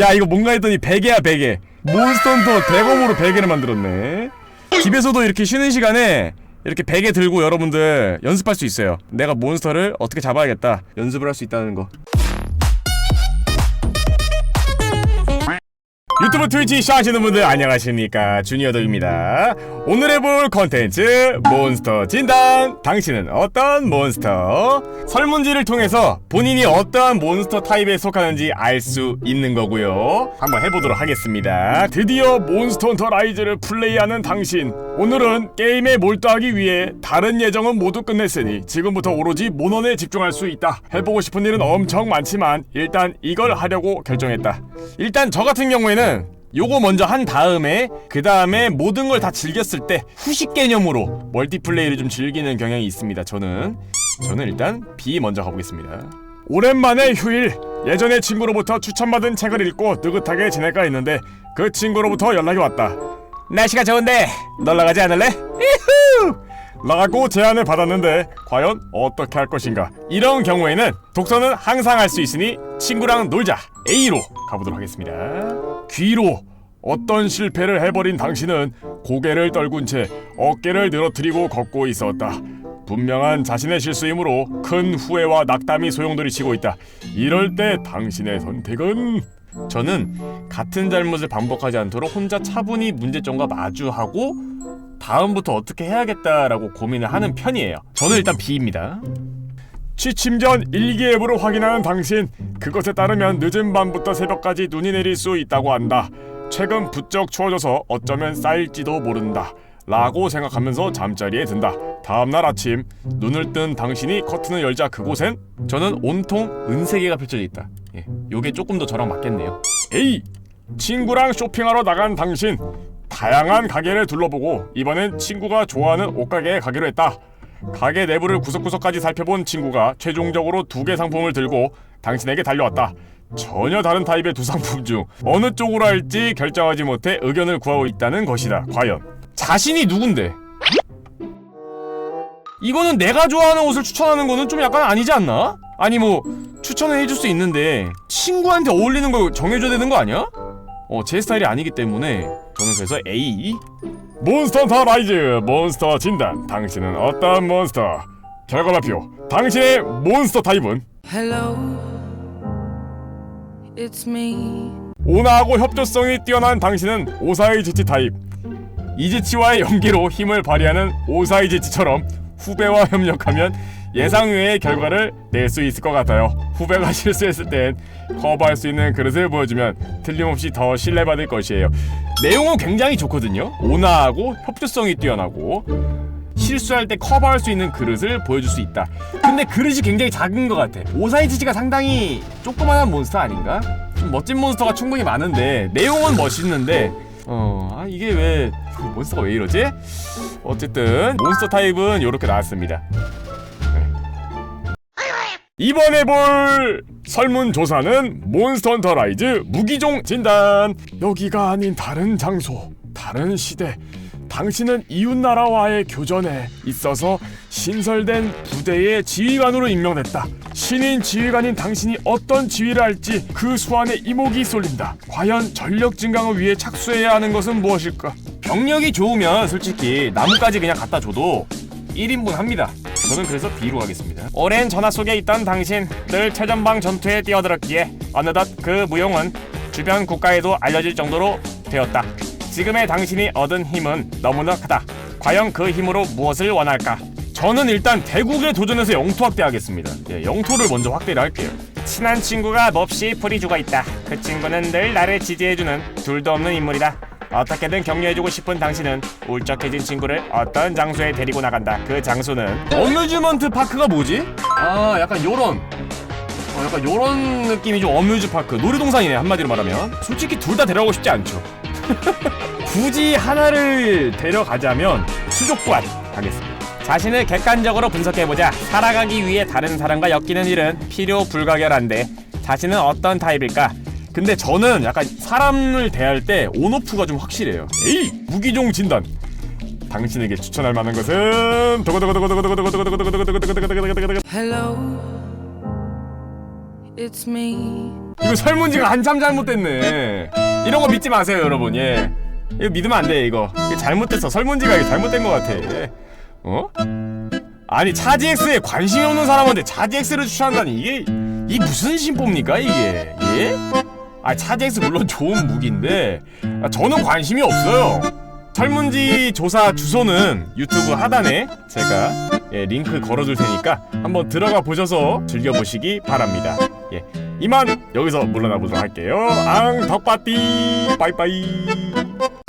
야 이거 뭔가 했더니 베개야 베개. 몬스터헌터 대검으로 베개를 만들었네. 집에서도 이렇게 쉬는 시간에 이렇게 베개 들고 여러분들 연습할 수 있어요. 내가 몬스터를 어떻게 잡아야겠다 연습을 할 수 있다는 거 유튜브 트위치 시청하시는 분들 안녕하십니까? 주니어덕입니다. 오늘 해볼 컨텐츠 몬스터 진단. 당신은 어떤 몬스터? 설문지를 통해서 본인이 어떠한 몬스터 타입에 속하는지 알 수 있는 거고요. 한번 해보도록 하겠습니다. 드디어 몬스터 헌터 라이즈를 플레이하는 당신 오늘은 게임에 몰두하기 위해 다른 예정은 모두 끝냈으니 지금부터 오로지 모넌에 집중할 수 있다 해보고 싶은 일은 엄청 많지만 일단 이걸 하려고 결정했다 일단 저 같은 경우에는 요거 먼저 한 다음에 그 다음에 모든 걸 다 즐겼을 때 후식 개념으로 멀티플레이를 좀 즐기는 경향이 있습니다. 저는 저는 일단 B 먼저 가보겠습니다. 오랜만에 휴일 예전에 친구로부터 추천받은 책을 읽고 느긋하게 지낼까 했는데 그 친구로부터 연락이 왔다. 날씨가 좋은데 놀러 가지 않을래? 이후! 라고 제안을 받았는데 과연 어떻게 할 것인가? 이런 경우에는 독서는 항상 할 수 있으니 친구랑 놀자 A로 가보도록 하겠습니다. 귀로 어떤 실패를 해버린 당신은 고개를 떨군 채 어깨를 늘어뜨리고 걷고 있었다. 분명한 자신의 실수이므로 큰 후회와 낙담이 소용돌이치고 있다. 이럴 때 당신의 선택은 저는 같은 잘못을 반복하지 않도록 혼자 차분히 문제점과 마주하고 다음부터 어떻게 해야겠다라고 고민을 하는 편이에요. 저는 일단 B입니다. 취침 전 일기 앱으로 확인하는 당신 그것에 따르면 늦은 밤부터 새벽까지 눈이 내릴 수 있다고 한다. 최근 부쩍 추워져서 어쩌면 쌓일지도 모른다. 라고 생각하면서 잠자리에 든다. 다음 날 아침 눈을 뜬 당신이 커튼을 열자 그곳엔 저는 온통 은세계가 펼쳐져 있다. 예, 요게 조금 더 저랑 맞겠네요. A 친구랑 쇼핑하러 나간 당신 다양한 가게를 둘러보고 이번엔 친구가 좋아하는 옷가게에 가기로 했다. 가게 내부를 구석구석까지 살펴본 친구가 최종적으로 두 개 상품을 들고 당신에게 달려왔다. 전혀 다른 타입의 두 상품 중 어느 쪽으로 할지 결정하지 못해 의견을 구하고 있다는 것이다. 과연 자신이 누군데? 이거는 내가 좋아하는 옷을 추천하는 거는 좀 약간 아니지 않나? 아니 뭐 추천을 해줄 수 있는데 친구한테 어울리는 걸 정해줘야 되는 거 아니야? 어, 제 스타일이 아니기 때문에 저는 그래서 A. 몬스터 헌터 라이즈 몬스터 진단. 당신은 어떤 몬스터? 결과 발표. 당신의 몬스터 타입은? Hello, it's me. 온화하고 협조성이 뛰어난 당신은 오사이 지치 타입. 이지치와의 연기로 힘을 발휘하는 오사이 지치처럼 후배와 협력하면 예상 외의 결과를 낼 수 있을 것 같아요. 후배가 실수했을 땐 커버할 수 있는 그릇을 보여주면 틀림없이 더 신뢰받을 것이에요. 내용은 굉장히 좋거든요. 온화하고 협조성이 뛰어나고 실수할 때 커버할 수 있는 그릇을 보여줄 수 있다. 근데 그릇이 굉장히 작은 것 같아. 오사이 지치가 상당히 조그만한 몬스터 아닌가? 좀 멋진 몬스터가 충분히 많은데 내용은 멋있는데 어 아, 이게 왜 몬스터가 왜 이러지? 어쨌든 몬스터 타입은 이렇게 나왔습니다. 이번에 볼 설문조사는 몬스터 헌터 라이즈 무기종 진단 여기가 아닌 다른 장소 다른 시대 당신은 이웃나라와의 교전에 있어서 신설된 부대의 지휘관으로 임명됐다 신인 지휘관인 당신이 어떤 지휘를 할지 그 수완에 이목이 쏠린다 과연 전력 증강을 위해 착수해야 하는 것은 무엇일까 병력이 좋으면 솔직히 나무까지 그냥 갖다 줘도 1인분 합니다. 저는 그래서 B로 가겠습니다. 오랜 전화 속에 있던 당신 늘 최전방 전투에 뛰어들었기에 어느덧 그 무용은 주변 국가에도 알려질 정도로 되었다. 지금의 당신이 얻은 힘은 너무나 크다. 과연 그 힘으로 무엇을 원할까? 저는 일단 대국에 도전해서 영토 확대하겠습니다. 예, 영토를 먼저 확대를 할게요. 친한 친구가 몹시 죽어 있다. 그 친구는 늘 나를 지지해주는 둘도 없는 인물이다. 어떻게든 격려해주고 싶은 당신은 울적해진 친구를 어떤 장소에 데리고 나간다. 그 장소는 어뮤즈먼트 파크가 뭐지? 아 약간 요런 어, 약간 요런 느낌이 좀 어뮤즈 파크 놀이동산이네 한마디로 말하면 솔직히 둘 다 데려가고 싶지 않죠. 굳이 하나를 데려가자면 수족관 가겠습니다. 자신을 객관적으로 분석해보자. 살아가기 위해 다른 사람과 엮이는 일은 필요 불가결한데 자신은 어떤 타입일까? 근데 저는 약간 사람을 대할 때 온오프가 좀 확실해요. 에이 무기종 진단. 당신에게 추천할 만한 것은 Hello, it's me. 이거 설문지가 한참 잘못됐네. 이런 거 믿지 마세요, 여러분. 예. 이거 믿으면 안 돼, 이거. 이게 잘못됐어. 설문지가 이게 잘못된 것 같아. 예. 어? 아니, 차지엑스에 관심이 없는 사람한테 차지엑스를 추천한다니, 이게, 이 무슨 심보입니까, 이게? 예? 아, 차지엑스 물론 좋은 무기인데, 아, 저는 관심이 없어요. 설문지 조사 주소는 유튜브 하단에 제가 예, 링크 걸어둘 테니까 한번 들어가 보셔서 즐겨보시기 바랍니다. 예, 이만 여기서 물러나 보도록 할게요. 앙 덕바띠 빠이빠이.